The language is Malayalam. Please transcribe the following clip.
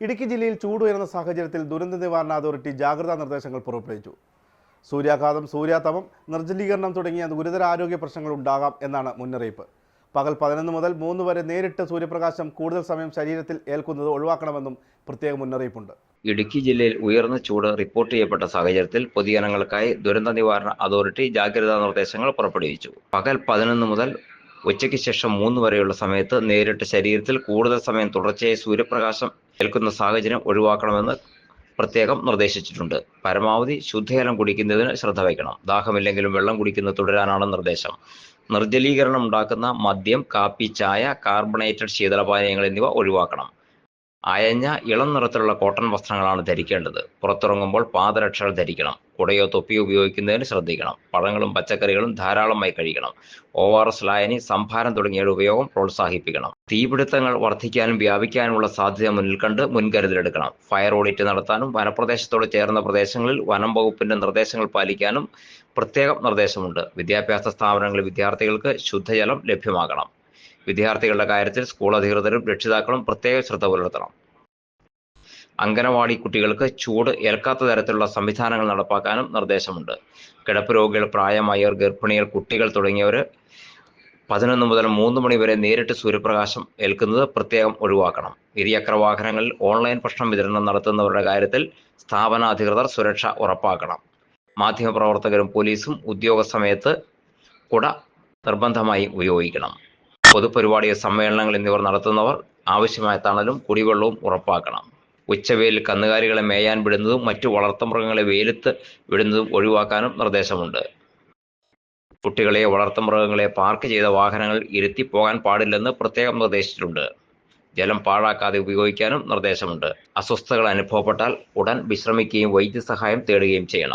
ഇടുക്കി ജില്ലയിൽ ചൂട് ചൂടുയർന്ന സാഹചര്യത്തിൽ ദുരന്ത നിവാരണ അതോറിറ്റി ജാഗ്രതാ നിർദ്ദേശങ്ങൾ പുറപ്പെടുവിച്ചു. സൂര്യാഘാതം സൂര്യാതപം നിർജലീകരണം തുടങ്ങിയ ഗുരുതര ആരോഗ്യ പ്രശ്നങ്ങൾ ഉണ്ടാകാം എന്നാണ് മുന്നറിയിപ്പ്. പകൽ പതിനൊന്ന് മുതൽ മൂന്ന് വരെ നേരിട്ട് സൂര്യപ്രകാശം കൂടുതൽ സമയം ശരീരത്തിൽ ഏൽക്കുന്നത് ഒഴിവാക്കണമെന്നും പ്രത്യേക മുന്നറിയിപ്പുണ്ട്. ഇടുക്കി ജില്ലയിൽ ഉയർന്ന ചൂട് റിപ്പോർട്ട് ചെയ്യപ്പെട്ട സാഹചര്യത്തിൽ പൊതുജനങ്ങൾക്കായി ദുരന്ത നിവാരണ അതോറിറ്റി ജാഗ്രതാ നിർദ്ദേശങ്ങൾ പുറപ്പെടുവിച്ചു. പകൽ പതിനൊന്ന് മുതൽ ഉച്ചയ്ക്ക് ശേഷം മൂന്ന് വരെയുള്ള സമയത്ത് നേരിട്ട് ശരീരത്തിൽ കൂടുതൽ സമയം തുടർച്ചയായി സൂര്യപ്രകാശം ഏൽക്കുന്ന സാഹചര്യം ഒഴിവാക്കണമെന്ന് പ്രത്യേകം നിർദ്ദേശിച്ചിട്ടുണ്ട്. പരമാവധി ശുദ്ധജലം കുടിക്കുന്നതിന് ശ്രദ്ധ വയ്ക്കണം. ദാഹമില്ലെങ്കിലും വെള്ളം കുടിക്കുന്നത് തുടരാനാണ് നിർദ്ദേശം. നിർജലീകരണം ഉണ്ടാക്കുന്ന മദ്യം കാപ്പി ചായ കാർബണേറ്റഡ് ശീതളപാനീയങ്ങൾ എന്നിവ ഒഴിവാക്കണം. അയഞ്ഞ ഇളം നിറത്തിലുള്ള കോട്ടൺ വസ്ത്രങ്ങളാണ് ധരിക്കേണ്ടത്. പുറത്തിറങ്ങുമ്പോൾ പാദരക്ഷകൾ ധരിക്കണം. കുടയോ തൊപ്പിയോ ഉപയോഗിക്കുന്നതിന് ശ്രദ്ധിക്കണം. പഴങ്ങളും പച്ചക്കറികളും ധാരാളമായി കഴിക്കണം. ഒ ആർ എസ് ലായനി സംഭാരം തുടങ്ങിയവയുടെ ഉപയോഗം പ്രോത്സാഹിപ്പിക്കണം. തീപിടുത്തങ്ങൾ വർദ്ധിക്കാനും വ്യാപിക്കാനുമുള്ള സാധ്യത മുന്നിൽ കണ്ട് മുൻകരുതലെടുക്കണം. ഫയർ ഓഡിറ്റ് നടത്താനും വനപ്രദേശത്തോട് ചേർന്ന പ്രദേശങ്ങളിൽ വനം വകുപ്പിന്റെ നിർദ്ദേശങ്ങൾ പാലിക്കാനും പ്രത്യേകം നിർദ്ദേശമുണ്ട്. വിദ്യാഭ്യാസ സ്ഥാപനങ്ങളിൽ വിദ്യാർത്ഥികൾക്ക് ശുദ്ധജലം ലഭ്യമാകണം. വിദ്യാർത്ഥികളുടെ കാര്യത്തിൽ സ്കൂൾ അധികൃതരും രക്ഷിതാക്കളും പ്രത്യേക ശ്രദ്ധ പുലർത്തണം. അംഗനവാടി കുട്ടികൾക്ക് ചൂട് ഏൽക്കാത്ത തരത്തിലുള്ള സംവിധാനങ്ങൾ നടപ്പാക്കാനും നിർദ്ദേശമുണ്ട്. കിടപ്പ് രോഗികൾ പ്രായമായവർ ഗർഭിണികൾ കുട്ടികൾ തുടങ്ങിയവർ പതിനൊന്ന് മുതൽ മൂന്ന് മണി വരെ നേരിട്ട് സൂര്യപ്രകാശം ഏൽക്കുന്നത് പ്രത്യേകം ഒഴിവാക്കണം. ഇരുചക്ര വാഹനങ്ങളിൽ ഓൺലൈൻ ഭക്ഷണം വിതരണം നടത്തുന്നവരുടെ കാര്യത്തിൽ സ്ഥാപനാധികൃതർ സുരക്ഷ ഉറപ്പാക്കണം. മാധ്യമപ്രവർത്തകരും പോലീസും ഉദ്യോഗ സമയത്ത് കുട നിർബന്ധമായി ഉപയോഗിക്കണം. പൊതുപരിപാടിയോ സമ്മേളനങ്ങൾ എന്നിവർ നടത്തുന്നവർ ആവശ്യമായ തണലും കുടിവെള്ളവും ഉറപ്പാക്കണം. ഉച്ചവെയിൽ കന്നുകാലികളെ മേയാൻ വിടുന്നതും മറ്റു വളർത്തുമൃഗങ്ങളെ വെയിലത്ത് വിടുന്നതും ഒഴിവാക്കാനും നിർദ്ദേശമുണ്ട്. കുട്ടികളെ വളർത്തുമൃഗങ്ങളെ പാർക്ക് ചെയ്ത വാഹനങ്ങൾ ഇരുത്തി പോകാൻ പാടില്ലെന്ന് പ്രത്യേകം നിർദ്ദേശിച്ചിട്ടുണ്ട്. ജലം പാഴാക്കാതെ ഉപയോഗിക്കാനും നിർദ്ദേശമുണ്ട്. അസ്വസ്ഥതകൾ അനുഭവപ്പെട്ടാൽ ഉടൻ വിശ്രമിക്കുകയും വൈദ്യസഹായം തേടുകയും ചെയ്യണം.